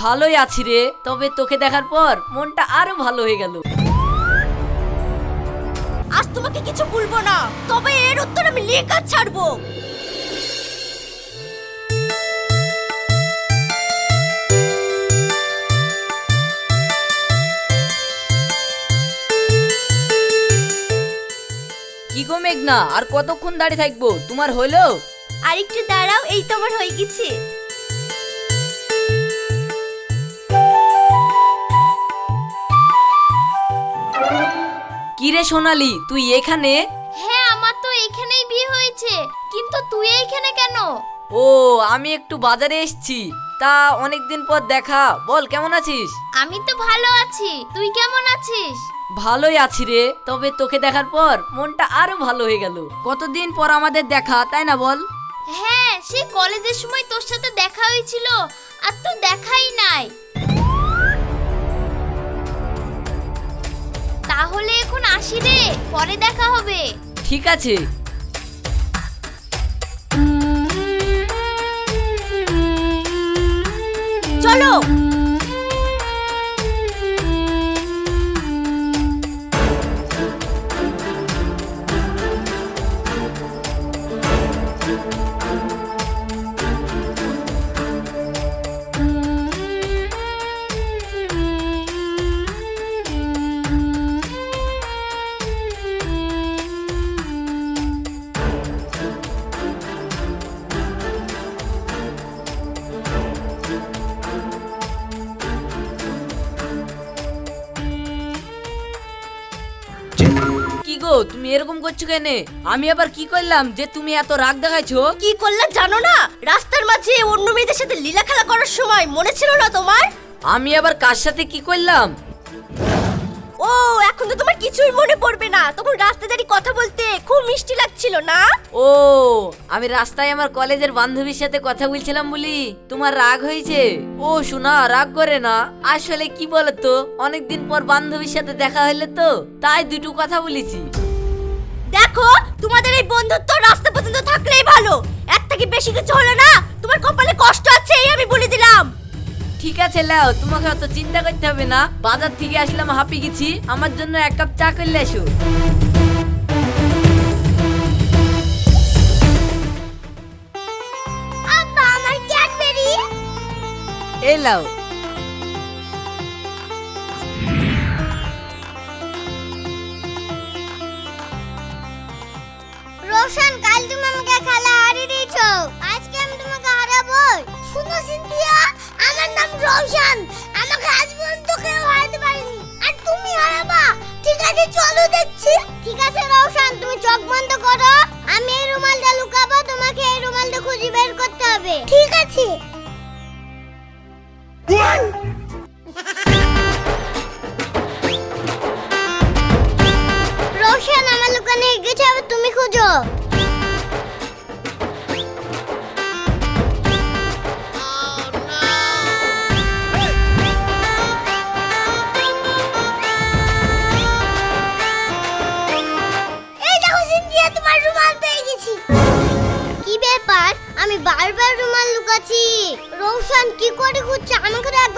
ভালোই আছি রে তবে তোকে দেখার পর মনটা আরও ভালো হয়ে গেল। আজ তোমাকে কিছু বলব না তবে এর উত্তর আমি লেখা ছাড়বো। কি গো মেঘনা আর কতক্ষণ দাঁড়িয়ে থাকব? তোমার হলো? আর একটু দাঁড়াও এই তো আমার হয়ে গেছে। কি রে সোনালি তুই এখানে? হ্যাঁ আমার তো এখানেই বিয়ে হয়েছে। কিন্তু তুই এইখানে কেন? ও আমি একটু বাজারে এসেছি। তা অনেকদিন পর দেখা। বল কেমন আছিস? আমি তো ভালো আছি। তুই কেমন আছিস? ভালোই আছি রে। তবে তোকে দেখার পর মনটা আরও ভালো হয়ে গেল। কতদিন পর আমাদের দেখা তাই না বল? হ্যাঁ সেই কলেজের সময় তোর সাথে দেখা হয়েছিল আর তো দেখাই নাই। তাহলে এখন আসি রে পরে দেখা হবে। ঠিক আছে। চলো। তুমি এরকম করছ কেন? আমি আবার কি করলাম যে তুমি এত রাগ দেখাইছো? কি করলে জানো না? রাস্তার মাঝে অন্য মেয়েদের সাথে লীলা খেলা করার সময় মনে ছিল না তোমার? আমি আবার কার সাথে কি করলাম? ও এখন তো তোমার কিছুই মনে পড়বে না। তখন রাস্তায় দাঁড়িয়ে কথা বলতে খুব মিষ্টি লাগছিল না? ও আমি রাস্তায় আমার কলেজের বান্ধবীর সাথে কথা বলছিলাম বলি তোমার রাগ হয়েছে? ও শোনা রাগ করে না। আসলে কি বলতো? অনেকদিন পর বান্ধবীর সাথে দেখা হইলে তো তাই দুটো কথা বলেছি। দেখো তোমাদের এই বন্ধুত্ব রাস্তা পর্যন্ত থাকলেই ভালো। এর থেকে বেশি কিছু হলো না। তোমার কপালে কষ্ট আছে এই আমি বলে দিলাম। ঠিক আছে লাও তোমাকে অত চিন্তা করতে হবে না। বাজার থেকে আসলাম হাঁপি গেছি। আমার জন্য এক কাপ চা করলে এসো। এই লাও নাম রোশন। আমাকে আজ পর্যন্ত কেউ হারাতে পারেনি। আর তুমি হারাবা। ঠিক আছে, চলো দেখছি। ঠিক আছে রোশন, তুমি চোখ বন্ধ করো।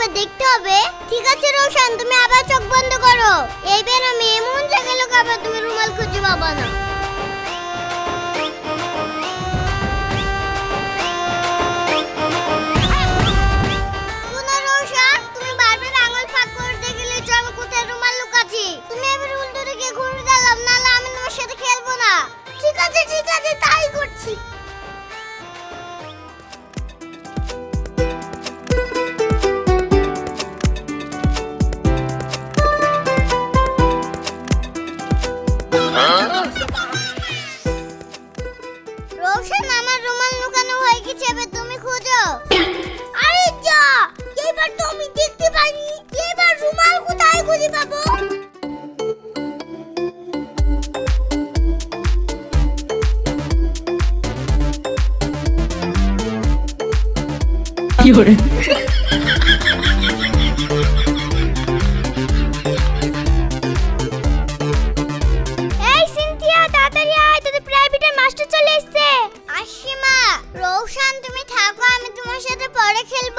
আমাকে দেখতে হবে? ঠিক আছে, রোশন, তুমি আবার চোখ বন্ধ করো। এইবার আমি এমন জায়গায় লোক আবার তুমি রুমাল খুঁজে পাবা না। এই সিনথিয়া তাড়াতাড়ি মাস্টার চলে এসেছে। তুমি থাকো আমি তোমার সাথে পরে খেলব।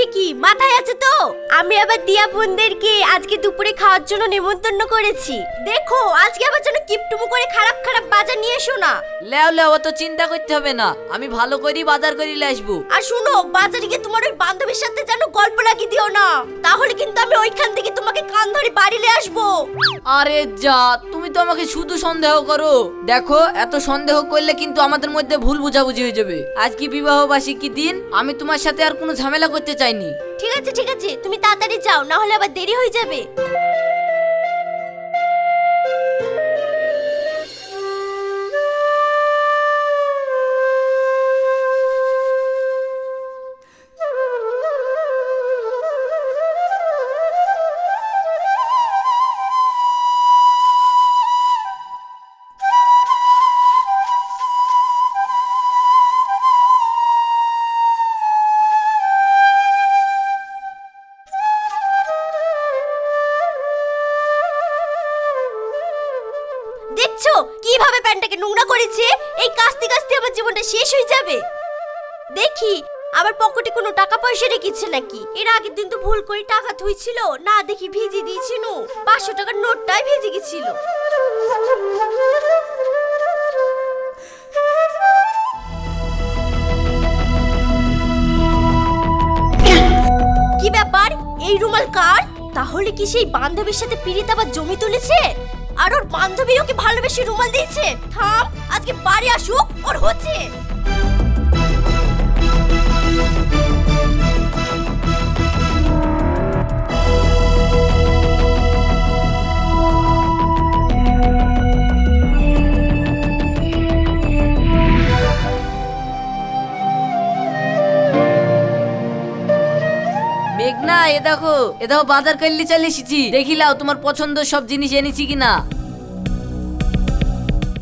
বিবাহ বার্ষিকী মাথায় আছে তো? আমি আবার দিয়া বোনদেরকে আজকে দুপুরে খাওয়ার জন্য নেমন্তন্ন করেছি। দেখো আজকে আবার যেন কিপটুমু করে খারাপ খারাপ বাজার নিয়ে এসো না। লেও লেও অত চিন্তা করতে হবে না। আমি ভালো করেই বাজার করিলে আসব। আর শুনো বাজারে গিয়ে তোমার ওই বান্ধবীর সাথে যেন গল্প লাগিয়ে দিও না। তাহলে কিন্তু আমি ওইখান থেকে তোমাকে কান ধরে বাড়িলে আসব। আরে যা তুমি তো আমাকে শুধু সন্দেহ করো। দেখো এত সন্দেহ করলে কিন্তু আমাদের মধ্যে ভুল বুঝাবুঝি হয়ে যাবে। আজকে বিবাহ বার্ষিকী দিন? আমি তোমার সাথে আর কোনো ঝামেলা করতে চাইনি ঠিক আছে ঠিক আছে তুমি তাড়াতাড়ি যাও না হলে আবার দেরি হয়ে যাবে। এই কাস্তে কাস্তে আমার জীবনটা শেষ হয়ে যাবে। দেখি, আমার পকেটে কোনো টাকা পয়সা রেখেছে নাকি? এর আগের দিন তো ভুল করে টাকা থুইছিল, না দেখি ভিজে দিয়েছিল, পাঁচশো টাকার নোটটাই ভিজে গেছিল। কি ব্যাপার? এই রুমাল কার? তাহলে কি সেই বান্ধবীর সাথে পিড়িত আবার জমি তুলেছে? আর ওর বান্ধবী ওকে ভালোবেসে রুমাল দিয়েছে? থাম আজকে বাড়ি আসুক ওর হচ্ছে। এ দেখো এ দেখো বাজার করলে চলে এসেছি। দেখিলাও তোমার পছন্দ সব জিনিস এনেছি কিনা।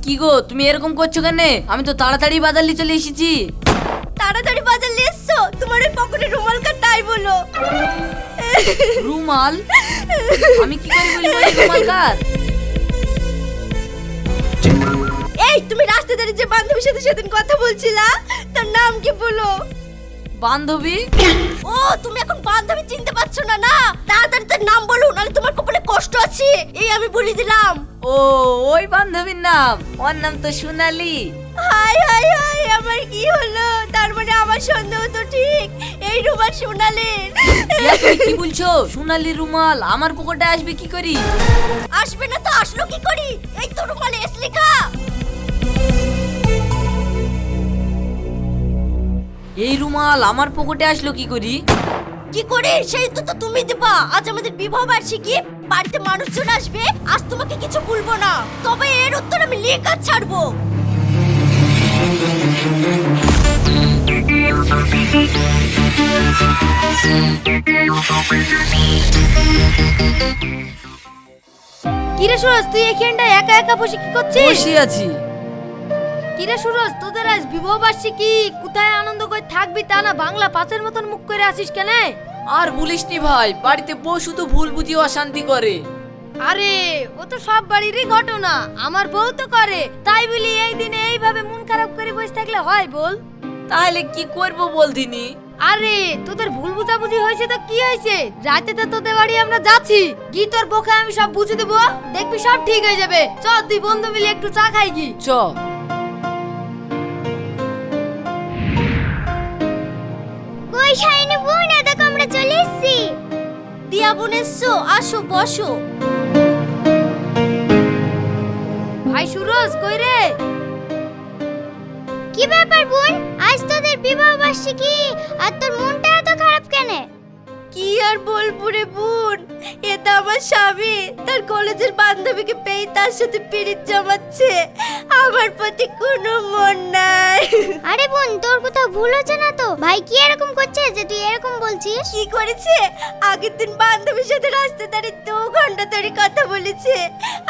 কি গো তুমি এরকম করছ কেন? আমি তো তাড়াতাড়ি বাজার নিয়ে চলে এসেছি। তাড়াতাড়ি বাজার নিয়ে এসছো? তোমার ওই পকেটে রুমাল কার তাই বলো। রুমাল? আমি কি করে বলব এই রুমাল কার? এই তুমি রাস্তা দাঁড়িয়ে যে বান্ধবীর সাথে সেদিন কথা বলছিলা তার নাম কি বলো? বান্ধবী? ও তুমি এখন বান্ধবী চিনতে পারছ না না? তাড়াতাড়ি তার নাম বলো নাহলে তোমার কপালে কষ্ট আছে। এই আমি বলে দিলাম। ও ওই বান্ধবীর নাম। ওর নাম তো সোনালি। হাই হাই হাই আমার কি হলো? তার মানে আমার সন্দেহ তো ঠিক। এই রুমাল সোনালের। কি বলছো? সোনালি রুমাল আমার পকেটে আসবে কি করি? আসবে না তো আসলো কি করি? এই তো রুমালে এস লেখা। এই রুমাল আমার পকেটে আসলো কি করি? কি করে? সেই তো তো তুমি দিবা। আজ আমাদের বিবাহ বার্ষিকী বাড়িতে মানুষজন আসবে আজ তোমাকে কিছু বলব না। তবে এর উত্তর আমি লেখা ছাড়বো। কিরে সুরজ তুই এখানটায় একা একা বসে কি করছিস? বসে আছি। কিরে সুরজ তোদের আজ বিবাহ বার্ষিকী কোথায় আনন্দ করে থাকবি তা না বাংলা পাঁচের মতন মুখ করে আসিস কেন? আর বলিসনি ভাই বাড়িতে বউ শুধু ভুল বুঝিয়ে অশান্তি করে। আরে ও তো সব বাড়িরই ঘটনা আমার বউ তো করে। তাই বলি এই দিনে এইভাবে মন খারাপ করে বসে থাকলে হয় বল? তাহলে কি করব বলদিনি আরে তোদের ভুল বুঝাবুঝি হয়েছে তো কি হয়েছে? রাতে তো তোদের বাড়ি আমরা যাচ্ছি। কি তোর বকে আমি সব বুঝে দেবো? দেখবি সব ঠিক হয়ে যাবে। চল দুই বন্ধু মিলে একটু চা খাই কি চ। এসেছি দিয়া বোন এসছো আসো, বসো। ভাই সুরজ, কই রে? কি ব্যাপার বোন? আজ তোদের বিবাহ বার্ষিকী আর তোর মনটা এত খারাপ কেন? কি আর বলব রে বোন? এটা আমার স্বামী। তার কলেজের বান্ধবীকে পেয়ে তার সাথে পিরিত জমাচ্ছে। আমার প্রতি কোনো মন নাই। আরে বোন তোর কোথাও ভুল হচ্ছে না তো? ভাই কি এরকম করছে যে তুই এরকম বলছিস? কি করেছে? আগের দিন বান্ধবীর সাথে রাস্তা দাঁড়িয়ে দু ঘণ্টা ধরে কথা বলেছে।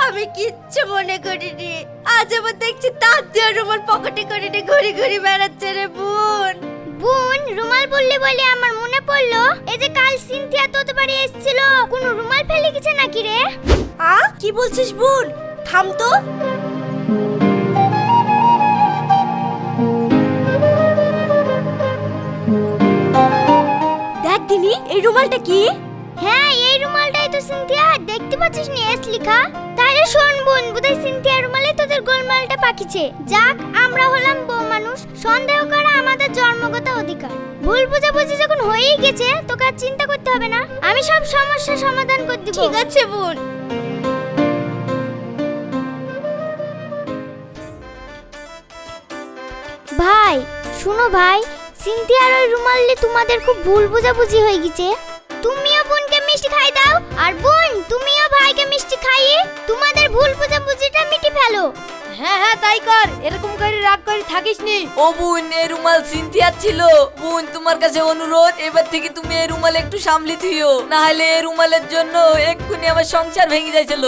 আমি কিচ্ছু মনে করিনি। আজ আবার দেখছি তার দিয়ে রুমাল পকেটে করে ঘুরে ঘুরে বেড়াচ্ছে রে বোন। বোন রুমাল বললি বলে আমার মনে পড়ল এই যে কাল সিনথিয়া তোতে বাড়ি এসেছিল কোন রুমাল ফেলে গেছে নাকি রে? আ কি বলছিস বোন? থাম তো। দেখ দিনি এই রুমালটা কি? হ্যাঁ এই রুমালটাই তো সিনথিয়া দেখতে পাচ্ছিস নি এস লেখা? তাহলে শোন বোন বুধাই সিনথিয়া রুমালে তোদের গোলমালটা পাকিছে। যাক আমরা হলাম বউ মানুষ সন্দেহ করা আমাদের জন্মগত অধিকার। ভুল বুঝাবুঝি যখন হয়েই গেছে তোকে আর চিন্তা করতে হবে না। আমি সব সমস্যার সমাধান করে দিব। ঠিক আছে বোন। ভাই শুনো ভাই সিনথিয়ার ওই রুমালে তোমাদের খুব ভুল বোঝাবুঝি হয়ে গেছে। তুমিও বোনকে মিষ্টি খাই দাও আর বোন ভুল বোঝাবুঝিটা মিটি ফেলো। হ্যাঁ হ্যাঁ তাই কর। এরকম করে রাগ করে থাকিস নি ও বোন এ রুমাল সিনথিয়ার ছিল। বোন তোমার কাছে অনুরোধ এবার থেকে তুমি এই রুমাল একটু সামলি থিও। না হলে এই রুমালের জন্য এক্ষুনি আমার সংসার ভেঙে যাইছিল